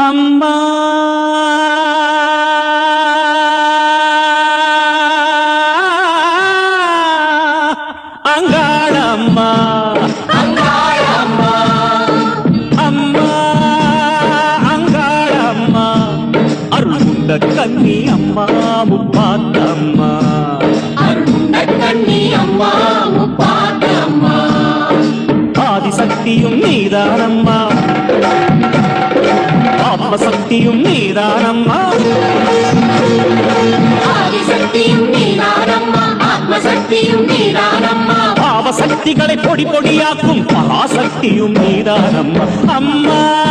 அம்மா அங்காளம்மா அம்மா அங்காளம்மா அருள்குண்ட கன்னி அம்மா முப்பாத்தம்மா கண்ணி அம்மா முப்பாத்த நீதானம்மா. பாவசக்திகளை பொடி பொடியாக்கும் பராசக்தியும் நீதானம்மா. அம்மா.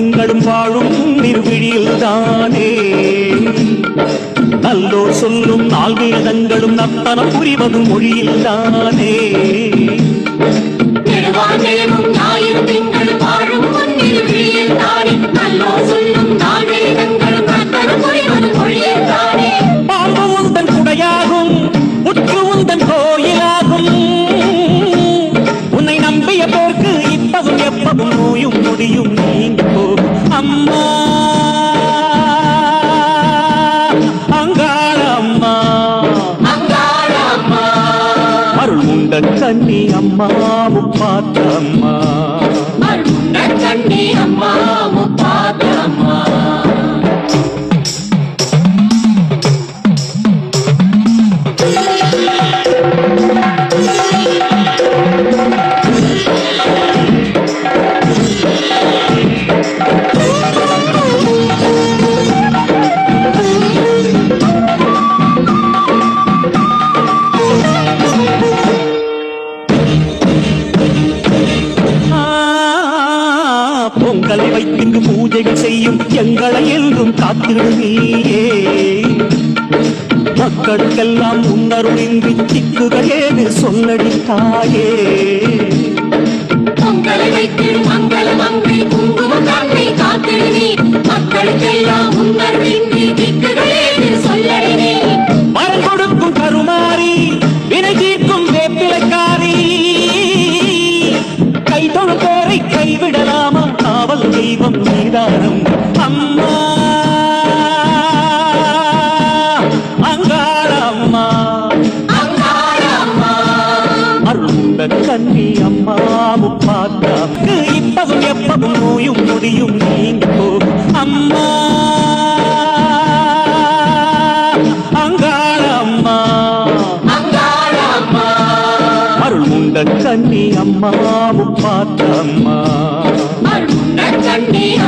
திங்களும் வாழும் நிறுவிழியில் தானே நல்லோர் சொல்லும் நாள் வேதங்களும் நத்தனம் புரிவதும் மொழியில் தானே அம்மாவும் அம்மா அம்மா. செய்யும் எங்களை என்றும் காத்திடுவீயே மக்களுக்கெல்லாம் உன்னருளின்றி திக்குகள் ஏது சொல்லடி தாயே. பொங்கலை வைத்திடும் மங்களம் அங்கை குங்குமம் தன்னை காத்திடுவி மக்களுக்கெல்லாம் உன்னர் விந்தி திக்குகளே சொல்லடினே மரம் கொடுக்கும் கருமாறி வினை தீர்க்கும் வேப்பிலைக்காரி கை தொழுப்போரை கைவிடலாமா? காவல் தெய்வம் நீதானம். அம்மா அங்காள அம்மா அங்காள அம்மா அருந்த கன்னி அம்மா முப்பாத்தாக்கு இப்பவும் எப்பவும் நோயும் முடியும் நீங்க போகும். அம்மா அங்காள அம்மா அருள் உண்ட கன்னி அம்மா முப்பாத்தம்மா அருண்ட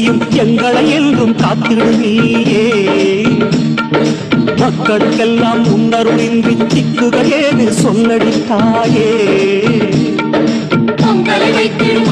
நீயும் எங்களை என்றும் காத்திடுவீயே மக்களுக்கெல்லாம் உன்னருளின்றி திக்குகள் ஏது சொல்லடி பொங்கலை வைத்திடும்